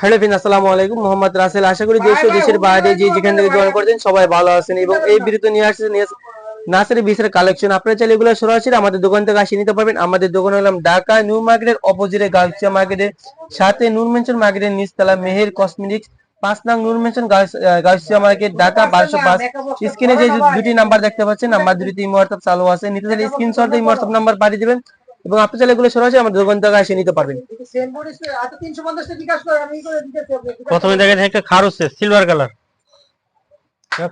Hello ফিন আসসালামু আলাইকুম। মোহাম্মদ রাসেল আশা করি দেশ ও দেশের বাইরে যে যেখান থেকে জয়েন করছেন সবাই ভালো আছেন এবং এই বিরতি নিয়ে আসছে নার্সারি বিসের কালেকশন। আপনারা চাইলে এগুলো সরাসরি আমাদের দোকান থেকে আসে নিতে পারবেন। আমাদের দোকান হলাম ঢাকা নিউ মার্কেটের অপোজিটে গালসিয়া মার্কেটের সাথে নূর মেনশন মার্কেটের নিচতলা মেহের কসমেটিক্স পাঁচ নং নূর মেনশন গালসিয়া মার্কেট ঢাকা বারোশো পাঁচ। স্ক্রিনে যে দুটি নাম্বার দেখতে পাচ্ছেন নাম্বার দুটি হোয়াটসঅ্যাপ চালু আছে। নিতে চাইলে স্ক্রিনশট দিয়ে হোয়াটসঅ্যাপ নাম্বার পাঠিয়ে দিবেন। এবং আপনি চাইলে এগুলো সরাসরি আমাদের দোকান থেকে এসে নিতে পারবেন। প্রথমে দেখা যায় একটা খারু সেট সিলভার কালার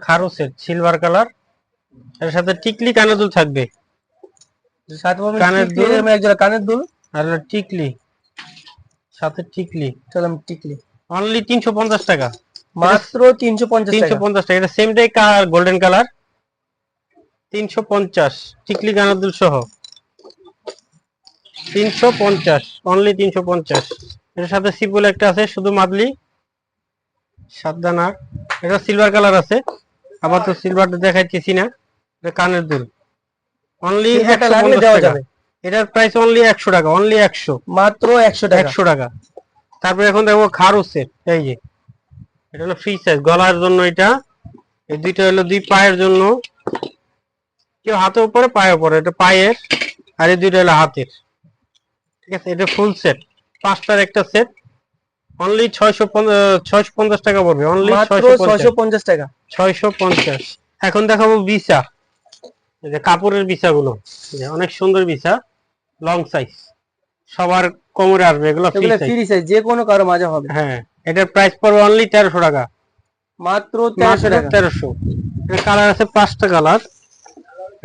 খারু সেট সিলভার কালারের সাথে টিকলি কানের দুল থাকবে। কানের দুল। একজোড়া কানের দুল। আর টিকলি। সাথে টিকলি। চলাম টিকলি। অনলি তিনশো পঞ্চাশ টাকা। মাত্র তিনশো পঞ্চাশ তিনশো টাকা পঞ্চাশ টাকা। এটা সেমটাই গোল্ডেন কালার তিনশো পঞ্চাশ। টিকলি কানের দুল সহ। তিনশো পঞ্চাশ অনলি তিনশো পঞ্চাশ। এর সাথে সিপুল একটা আছে শুধু মাদলি এটা সিলভার কালার আছে আবার তো সিলভারটা দেখাইতেছি না এটা কানের দুল। অনলি। এটার প্রাইস অনলি একশো টাকা অনলি একশো। মাত্র একশো টাকা। একশো টাকা। তারপরে এখন দেখব খারু সেট এই যে। এটা হলো ফ্রি সাইজ গলার জন্য এটা। এই দুইটা হলো দুই পায়ের জন্য। কেউ হাতের উপরে পায়ের উপরে এটা পায়ের। আর এই দুইটা হলো হাতের। ঠিক আছে এটা ফুল সেট পাঁচটার একটা সেট অনলি ছয়শো ছয়শো পঞ্চাশ টাকা পড়বে। অনলি ছয়শো পঞ্চাশ। টাকা। ছয়শো পঞ্চাশ। এখন দেখাবো বিছা। এই যে কাপড়ের বিছাগুলো। এই যে অনেক সুন্দর বিছা। লং সাইজ সবার কোমরে আসবে এগুলো ফ্রি সাইজ যে কোনো কারও মাঝে হবে। হ্যাঁ এটার প্রাইস পড়বে অনলি তেরোশো টাকা। মাত্র তেরোশো টাকা। তেরোশো। কালার আছে পাঁচটা কালার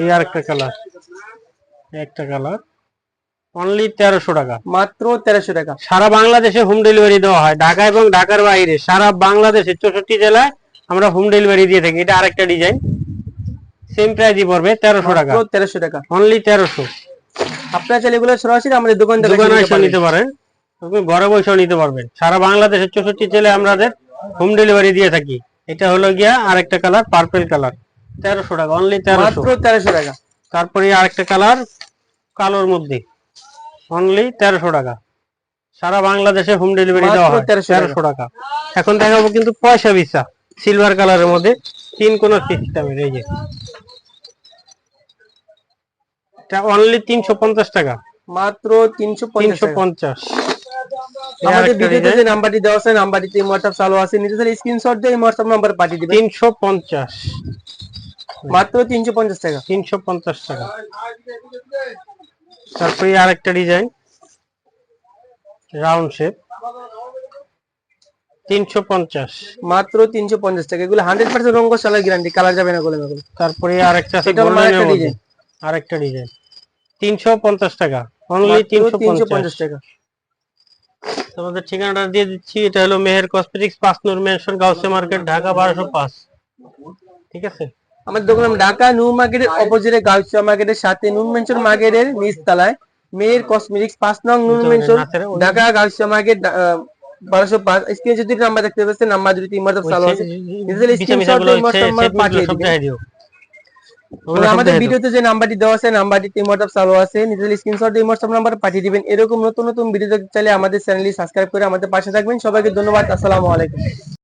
এই আরেকটা কালার একটা কালার অনলি তেরোশো টাকা। মাত্র তেরোশো টাকা। সারা বাংলাদেশে হোম ডেলিভারি দেওয়া হয়। ঢাকা এবং ঢাকার বাইরে সারা বাংলাদেশে চৌষট্টি জেলায় আমরা হোম ডেলিভারি দিয়ে থাকি। এটা আরেকটা ডিজাইন সেম প্রাইসই পড়বে তেরোশো টাকা। তেরোশো টাকা। অনলি তেরোশো। আপনার চাইলে এগুলো সরাসরি আমাদের দোকান দোকানে এসে নিতে পারেন। আপনি ঘরে বসেও নিতে পারবেন। সারা বাংলাদেশের চৌষট্টি জেলায় আমাদের হোম ডেলিভারি দিয়ে থাকি। এটা হলো গিয়া আরেকটা কালার পার্পল কালার তেরোশো টাকা অনলি তেরোশো। তেরোশো টাকা। তারপরে আরেকটা কালার কালোর মধ্যে। অনলি তেরোশো টাকা। সারা বাংলাদেশে হোম ডেলিভারি দেওয়া হয় মাত্র 1300 টাকা। তেরোশো টাকা। এখন দেখাবো কিন্তু পয়সা ভিসা সিলভার কালারের মধ্যে তিন কোন সিস্টেমের এই যে। এটা অনলি তিনশো পঞ্চাশ টাকা। মাত্র তিনশো তিনশো পঞ্চাশ। আমাদের ভিডিওতে যে। নাম্বারটি দেওয়া আছে নাম্বারটিতে হোয়াটসঅ্যাপ চালু আছে। নিতে চাইলে স্ক্রিনশট দিয়ে হোয়াটসঅ্যাপ নাম্বার পাঠিয়ে দিবেন। তিনশো পঞ্চাশ। মাত্র তিনশো পঞ্চাশ টাকা। তিনশো পঞ্চাশ টাকা। তারপরে আরেকটা ডিজাইন রাউন্ড শেপ তিনশো পঞ্চাশ। মাত্র তিনশো পঞ্চাশ টাকা। এগুলো হান্ড্রেড পার্সেন্ট রঙ সালার গ্যারান্টি কালার যাবে না বলে এগুলো তারপরে আছে হলো গোল্ডেনের আরেকটা মধ্যে। ডিজাইন। তিনশো পঞ্চাশ টাকা। অনলি তিনশো পঞ্চাশ। টাকা। তোমাদের ঠিকানাটা দিয়ে দিচ্ছি এটা হলো মেহের কসমেটিক্স পাঁচ নূর মেনশন গাউসে মার্কেট ঢাকা বারোশো পাঁচ। ঠিক আছে? আমাদের দোকান ঢাকা নিউ মার্কেটের অপোজিটে গাউসিয়া মার্কেটের সাথে নুন মেনশন মার্কেটের নিচতলায় মেয়ের কসমেটিক্স পাঁচ নং নুন মেনশন ঢাকা গাউসিয়া মার্কেট বারোশো পাঁচ স্ক্রিনে যদি নাম্বার দেখতে পাচ্ছেন নাম্বার যদি তিন হোয়াটসঅ্যাপ চালু আছে। আমাদের ভিডিওতে যে নাম্বারটি দেওয়া আছে নাম্বারটি তিন হোয়াটসঅ্যাপ চালু আছে নিজেদের স্ক্রিনশট দিয়ে হোয়াটসঅ্যাপ নাম্বার পাঠিয়ে দিবেন। এরকম নতুন নতুন ভিডিও দেখতে চাইলে আমাদের চ্যানেলটি সাবস্ক্রাইব করে আমাদের পাশে থাকবেন। সবাইকে ধন্যবাদ। আসসালামু আলাইকুম।